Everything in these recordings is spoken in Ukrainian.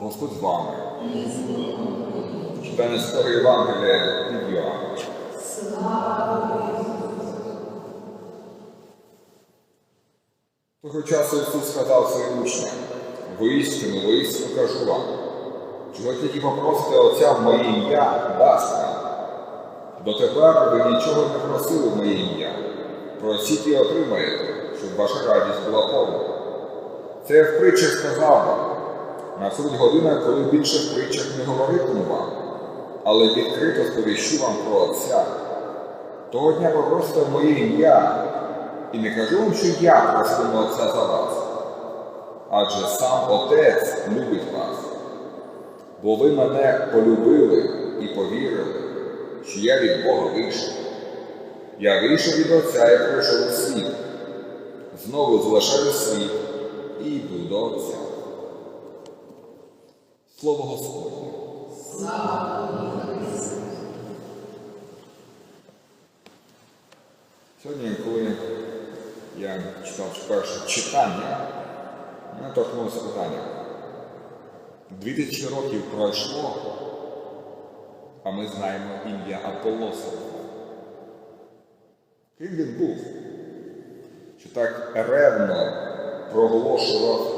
Господь з вами. Читання Святого Євангелія від Йоанна. Того часу Ісус сказав своїм учням, воістину, воістину кажу вам, чого тільки попросите Отця в моє ім'я, дасть вам. Дотепер ви нічого не просили в моє ім'я. Просіть і отримаєте, щоб ваша радість була повна. Це я в притчах сказав вам. Наступить година, коли більше в притчах не говоритиму вам, але відкрито сповіщу вам про Отця. Того дня попросите моє ім'я, і не кажу вам, що я проситиму Отця за вас, адже сам Отець любить вас, бо ви мене полюбили і повірили, що я від Бога вийшов. Я вийшов від Отця і прийшов у світ. Знову залишаю світ і йду до Отця. Слово Господнє. Сьогодні, коли я читав перше читання, мене торкнулося питання. Дві тисячі років пройшло, а ми знаємо ім'я Аполлоса. Ким він був, що так ревно проголошував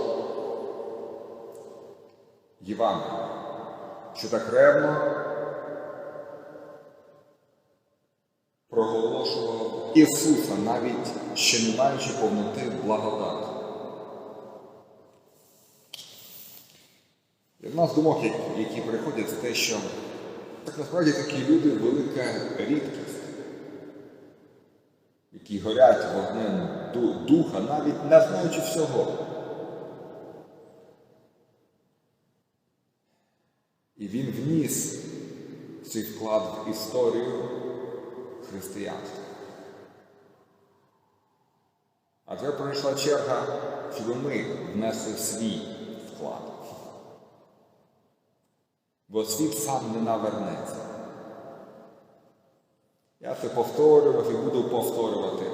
Євангелія, що так ревно проголошував Ісуса, навіть ще не маючи повноти благодати. І в нас думок, які- приходять, це те, що так насправді такі люди велика рідкість, які горять вогнем духа, навіть не знаючи всього. Він вніс цей вклад в історію християнства. А тепер прийшла черга, щоб ми внесли свій вклад. Бо світ сам не навернеться. Я це повторював і буду повторювати.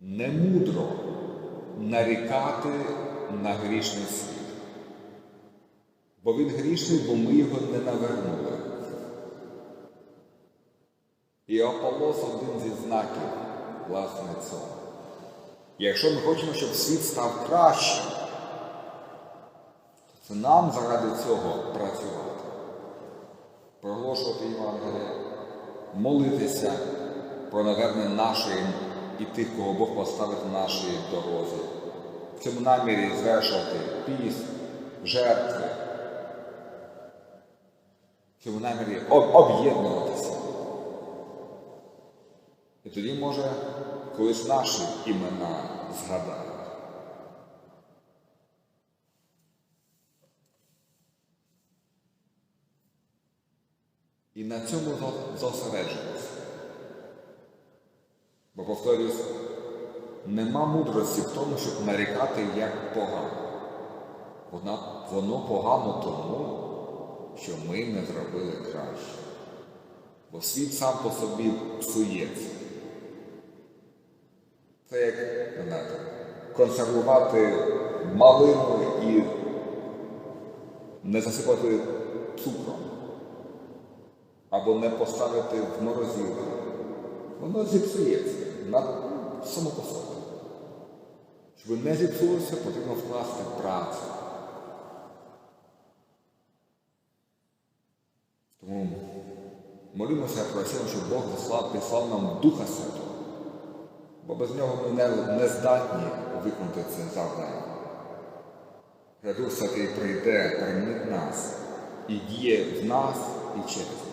Не мудро нарікати на грішний світ. Бо він грішний, бо ми його не навернули. І Аполлос один зі знаків власне цього. Якщо ми хочемо, щоб світ став кращим, то це нам заради цього працювати. Проголошувати Євангеліє, молитися про навернення нашої і тих, кого Бог поставить на нашій дорозі. В цьому намірі звершувати піст, жертви. В цьому намірі об'єднуватися. І тоді, може, колись наші імена згадають. І на цьому зо- зосереджуємося. Бо, повторюсь, нема мудрості в тому, щоб нарікати як погано. Воно погано тому, що ми не зробили краще. Бо світ сам по собі псується. Це як знаєте, консервувати малину і не засипати цукром. Або не поставити в морозилку. Воно зіпсується на само по собі. Щоб не зіпсулося, потрібно вкласти працю. Тому молимося просимо, щоб Бог заслав, прислав нам Духа Святого. Бо без нього ми не, не здатні виконати це завдання. Дух Святий прийде, перемінить нас і діє в нас і через нас.